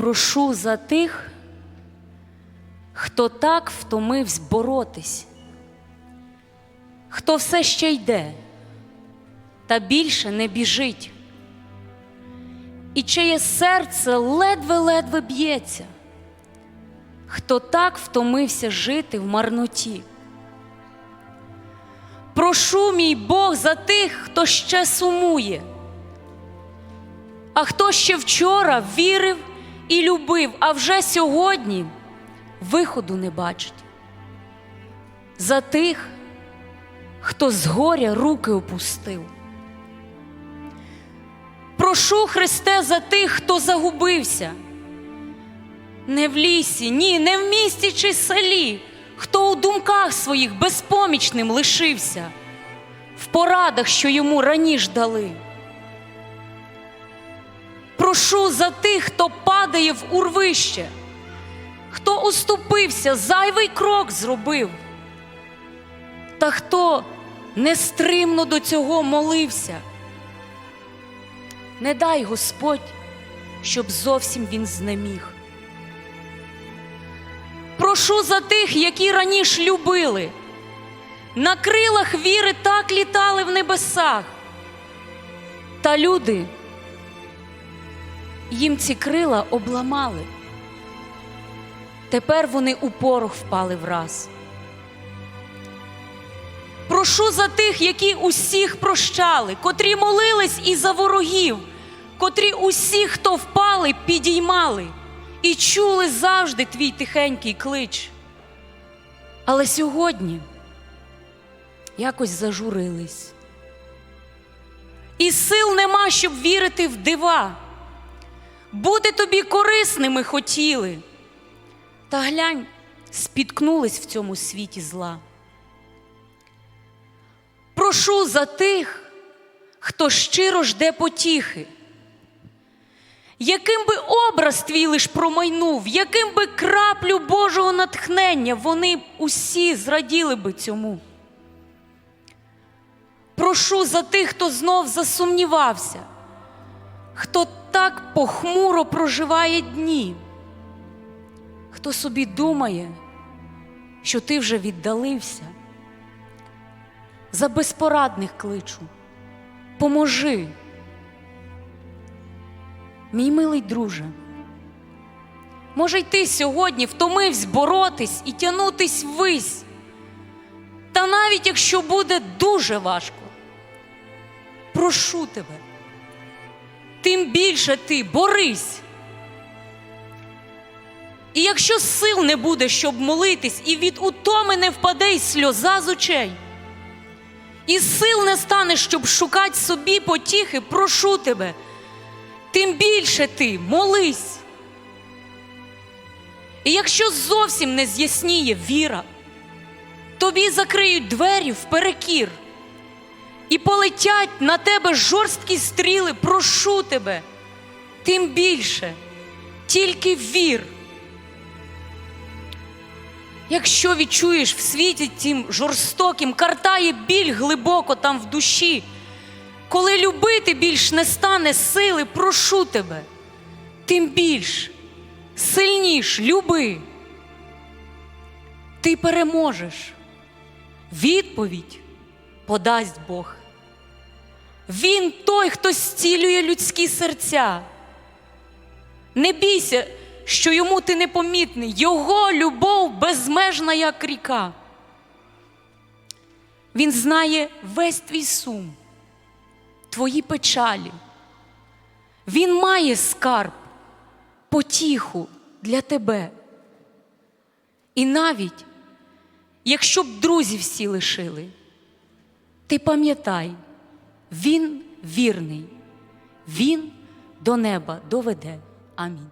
прошу за тих, хто так втомився боротись, хто все ще йде та більше не біжить, і чиє серце ледве-ледве б'ється, хто так втомився жити в марноті. Прошу мій Бог за тих, хто ще сумує, а хто ще вчора вірив і любив, а вже сьогодні виходу не бачить. За тих, хто з горя руки опустив. Прошу Христе за тих, хто загубився. Не в лісі, ні, не в місті чи селі, хто у думках своїх безпомічним лишився, в порадах, що йому раніше дали. Прошу за тих, хто падає в урвище, хто уступився, зайвий крок зробив, та хто нестримно до цього молився. Не дай Господь, щоб зовсім він знеміг. Прошу за тих, які раніше любили, на крилах віри так літали в небесах. Та люди їм ці крила обламали. Тепер вони у порох впали враз. Прошу за тих, які усіх прощали, котрі молились і за ворогів, котрі усіх, хто впали, підіймали і чули завжди твій тихенький клич. Але сьогодні якось зажурились. І сил нема, щоб вірити в дива. Бути тобі корисними хотіли. Та глянь, спіткнулись в цьому світі зла. Прошу за тих, хто щиро жде потіхи. Яким би образ твій лиш промайнув, яким би краплю Божого натхнення, вони усі зраділи би цьому. Прошу за тих, хто знов засумнівався, хто так похмуро проживає дні, хто собі думає, що ти вже віддалився. За безпорадних кличу, поможи. Мій милий друже, може й ти сьогодні втомився боротись і тянутись ввись. Та навіть якщо буде дуже важко, прошу тебе, тим більше ти борись. І якщо сил не буде, щоб молитись, і від утоми не впаде й сльоза з очей, і сил не стане, щоб шукати собі потіхи, прошу тебе тим більше ти молись. І якщо зовсім не з'ясніє віра, тобі закриють двері вперекір і полетять на тебе жорсткі стріли, прошу тебе, тим більше, тільки вір. Якщо відчуєш в світі тим жорстоким, картає біль глибоко там в душі. Коли любити більш не стане сили, прошу тебе, тим більш сильніш люби. Ти переможеш. Відповідь подасть Бог. Він той, хто зцілює людські серця. Не бійся, що йому ти непомітний, Його любов безмежна, як ріка. Він знає весь твій сум твої печалі. Він має скарб, потіху для тебе. І навіть, якщо б друзі всі лишили, ти пам'ятай, він вірний, він до неба доведе. Амінь.